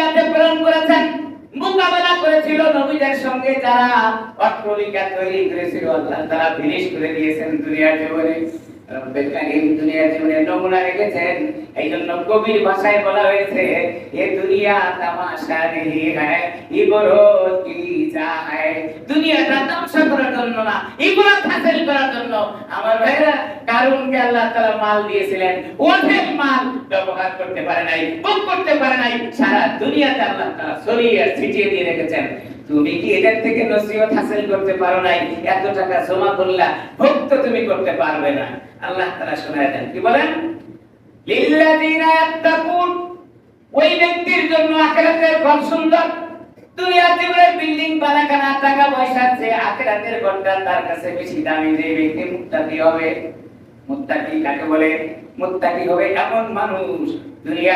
দুনিয়াতে প্রেরণ করেছেন। মোকাবেলা করেছিল নবীদের সঙ্গে যারা অট্টলিকা তৈরি করেছিল আল্লাহ তারা ফিনিশ করে দিয়েছেন দুনিয়ার জীবনে। এই জন্য কবির ভাষায় বলা হয়েছে, এ দুনিয়া তামাশা কি দুনিয়াটা তামাশা না আমার ভাইরা কারুনকে আল্লাহ তাআলা মাল দিয়েছিলেন, অর্ধেক মাল ব্যবহার করতে পারে নাই, ভোগ করতে পারে নাই, সারা দুনিয়াতে আল্লাহ তাআলা ছড়িয়ে ছিটিয়ে দিয়ে রেখেছেন। তুমি কি এটার থেকে নসিহত হাসিল করতে পারো নাই? এত টাকা জমা করলা, ভোগ তুমি করতে পারবে না। আল্লাহ তাআলা শোনায় দেন, কি বলেন? লিল্লাযিনা ইয়াত্তাকুন, ওই ব্যক্তির জন্য আখিরাতের ঘর সুন্দর। দুনিয়ার জীবনে বিল্ডিং বানাখানা টাকা পয়সা আছে আখিরাতের ঘরটা তার কাছে বেশি দামি, যে ব্যক্তি মুত্তাকি হবে। মুত্তাকি কাকে বলে? মুত্তাকি হবে এমন মানুষ দুনিয়া